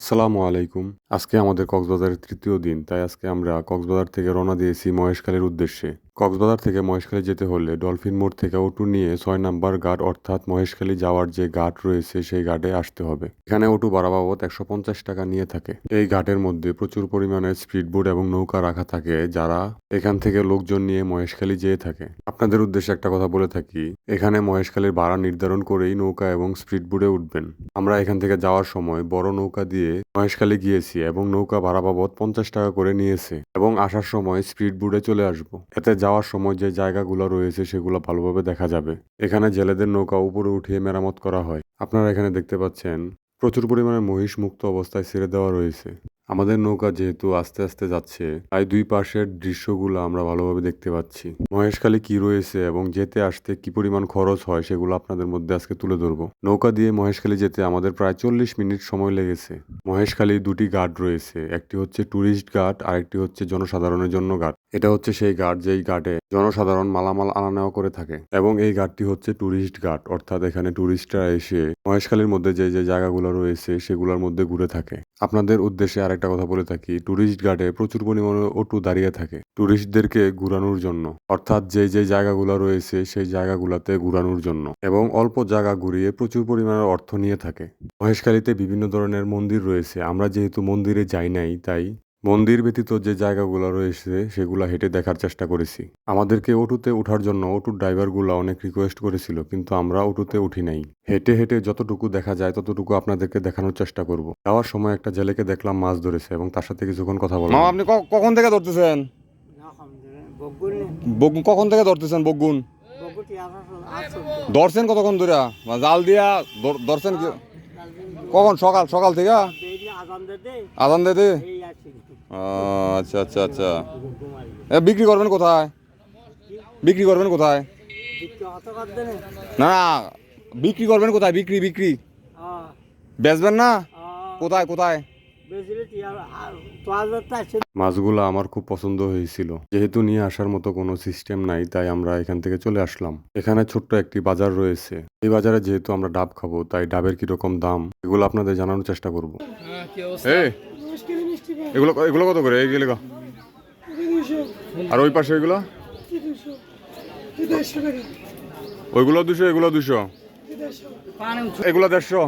আসসালামু আলাইকুম। আজকে আমাদের কক্সবাজারের তৃতীয় দিন, তাই আজকে আমরা কক্সবাজার থেকে রওনা দিয়েছি মহেশখালীর উদ্দেশ্যে। কক্সবাজার থেকে মহেশখালী যেতে হলে ডলফিন মোড় থেকে অটো নিয়ে ছয় নাম্বার ঘাট অর্থাৎ মহেশখালী যাওয়ার যে ঘাট রয়েছে সেই ঘাটে আসতে হবে। এখানে অটো ভাড়া বাবদ একশো পঞ্চাশ টাকা নিয়ে থাকে। এই ঘাটের মধ্যে প্রচুর পরিমাণে স্পিড বোট এবং নৌকা রাখা থাকে যারা এখান থেকে লোকজন নিয়ে মহেশখালী যেয়ে থাকে। আপনাদের উদ্দেশ্যে একটা কথা বলে থাকি, এখানে মহেশখালীর ভাড়া নির্ধারণ করেই নৌকা এবং স্পিড বোটে উঠবেন। আমরা এখান থেকে যাওয়ার সময় বড় নৌকা দিয়ে মহেশখালী গিয়েছি এবং নৌকা ভাড়া বাবদ পঞ্চাশ টাকা করে নিয়েছে এবং আসার সময় স্পিড বোটে চলে আসব। এতে যাওয়ার সময় যে জায়গাগুলো রয়েছে সেগুলো ভালোভাবে দেখা যাবে। এখানে জেলেদের নৌকা উপরে উঠিয়ে মেরামত করা হয়। আপনারা এখানে দেখতে পাচ্ছেন, প্রচুর পরিমাণে মহিষ মুক্ত অবস্থায় ছেড়ে দেওয়া রয়েছে। আমাদের নৌকা যেহেতু আস্তে আস্তে যাচ্ছে, তাই দুই পাশের দৃশ্যগুলো আমরা ভালোভাবে দেখতে পাচ্ছি। মহেশখালী কি রয়েছে এবং যেতে আসতে কি পরিমাণ খরচ হয় সেগুলো আপনাদের মধ্যে আজকে তুলে ধরবো। নৌকা দিয়ে মহেশখালী যেতে আমাদের প্রায় চল্লিশ মিনিট সময় লেগেছে। মহেশখালী দুটি ঘাট রয়েছে, একটি হচ্ছে ট্যুরিস্ট ঘাট আরেকটি হচ্ছে জনসাধারণের জন্য ঘাট। এটা হচ্ছে সেই ঘাট যেই ঘাটে জনসাধারণ মালামাল আনা নেওয়া করে থাকে এবং এই ঘাটটি হচ্ছে ট্যুরিস্ট ঘাট, অর্থাৎ এখানে ট্যুরিস্টরা এসে মহেশখালীর মধ্যে যে যে জায়গাগুলো রয়েছে সেগুলোর মধ্যে ঘুরে থাকে। আপনাদের উদ্দেশ্যে আরেকটা কথা বলে থাকি ট্যুরিস্ট ঘাটে প্রচুর পরিমাণে অটো দাঁড়িয়ে থাকে ট্যুরিস্টদেরকে ঘুরানোর জন্য, অর্থাৎ যে যে জায়গাগুলো রয়েছে সেই জায়গাগুলোতে ঘুরানোর জন্য এবং অল্প জায়গা ঘুরিয়ে প্রচুর পরিমাণে অর্থ নিয়ে থাকে। মহেশখালীতে বিভিন্ন ধরনের মন্দির রয়েছে, আমরা যেহেতু মন্দিরে যাই নাই, তাই মন্দির ব্যতীত যে জায়গাগুলো রয়েছে সেগুলো হেঁটে দেখার চেষ্টা করেছি। আমাদেরকে অটোতে ওঠার জন্য অটোর ড্রাইভারগুলো অনেক রিকোয়েস্ট করেছিল কিন্তু আমরা অটোতে উঠি নাই। হেঁটে হেঁটে যতটুকু দেখা যায় ততটুকু আপনাদেরকে দেখানোর চেষ্টা করব। যাওয়ার সময় একটা জেলেকে দেখলাম মাছ ধরেছে এবং তার সাথে কিছুক্ষণ কথা বললাম। আপনি কখন থেকে ধরতেছেন? বগুন কখন থেকে ধরতেছেন বগুন? ধরছেন কতক্ষণ ধরে? বা জাল দিয়া ধর- ধরছেন কি কখন? সকাল সকাল থেকে? আজান দে দে আচ্ছা আচ্ছা আচ্ছা। এ বিক্রি করবেন কোথায়? বিক্রি করবেন কোথায়? না বিক্রি করবেন কোথায়? বিক্রি বিক্রি। বেচবেন না? কোথায় কোথায়? মাছগুলো আমার খুব পছন্দ হয়েছিল। যেহেতু নিয়ে আসার মতো কোনো সিস্টেম নাই তাই আমরা এখান থেকে চলে আসলাম। এখানে ছোট্ট একটি বাজার রয়েছে। এই বাজারে যেহেতু আমরা ডাব খাব তাই ডাবের কীরকম দাম এগুলো আপনাদের জানানোর চেষ্টা করব। এই এগুলো এগুলো কত করে? এই গেলে আর ওই পাশে এগুলো? ওইগুলো দুশো এগুলো দুশো। এগুলো দেড়শো।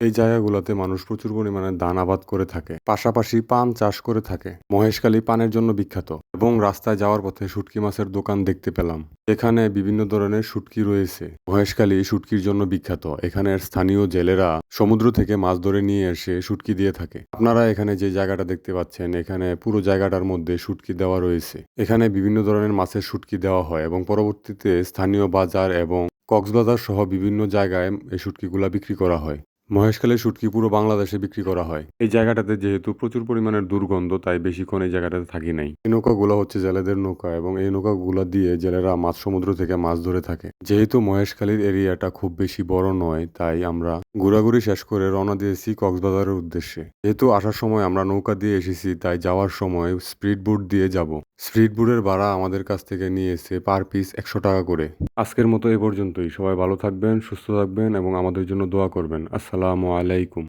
এই জায়গাগুলোতে মানুষ প্রচুর পরিমাণে ধান আবাদ করে থাকে। পাশাপাশি পান চাষ করে থাকে। মহেশখালী পানের জন্য বিখ্যাত। এবং রাস্তায় যাওয়ার পথে শুটকি মাছের দোকান দেখতে পেলাম। এখানে বিভিন্ন ধরনের শুটকি রয়েছে। মহেশখালী শুটকির জন্য বিখ্যাত। এখানের স্থানীয় জেলেরা সমুদ্র থেকে মাছ ধরে নিয়ে এসে শুটকি দিয়ে থাকে। আপনারা এখানে যে জায়গাটা দেখতে পাচ্ছেন, এখানে পুরো জায়গাটার মধ্যে শুটকি দেওয়া রয়েছে। এখানে বিভিন্ন ধরনের মাছের শুটকি দেওয়া হয় এবং পরবর্তীতে স্থানীয় বাজার এবং কক্সবাজার সহ বিভিন্ন জায়গায় এই শুটকিগুলা বিক্রি করা হয়। মহেশখালীর শুটকি পুরো বাংলাদেশে বিক্রি করা হয়। এই জায়গাটাতে যেহেতু প্রচুর পরিমাণের দুর্গন্ধ তাই বেশিক্ষণ এই জায়গাটাতে থাকি নাই। এই নৌকাগুলো হচ্ছে জেলেদের নৌকা এবং এই নৌকাগুলো দিয়ে জেলেরা মাছ সমুদ্র থেকে মাছ ধরে থাকে। যেহেতু মহেশখালীর এরিয়াটা খুব বেশি বড় নয় তাই আমরা ঘোরাঘুরি শেষ করে রওনা দিয়েছি কক্সবাজারের উদ্দেশ্যে। যেহেতু আসার সময় আমরা নৌকা দিয়ে এসেছি, তাই যাওয়ার সময় স্পিড বোট দিয়ে যাব। স্পিড বোটের ভাড়া আমাদের কাছ থেকে নিয়ে এসে পার পিস একশো টাকা করে। আজকের মতো এ পর্যন্তই। সবাই ভালো থাকবেন, সুস্থ থাকবেন এবং আমাদের জন্য দোয়া করবেন। আসসালামু আলাইকুম।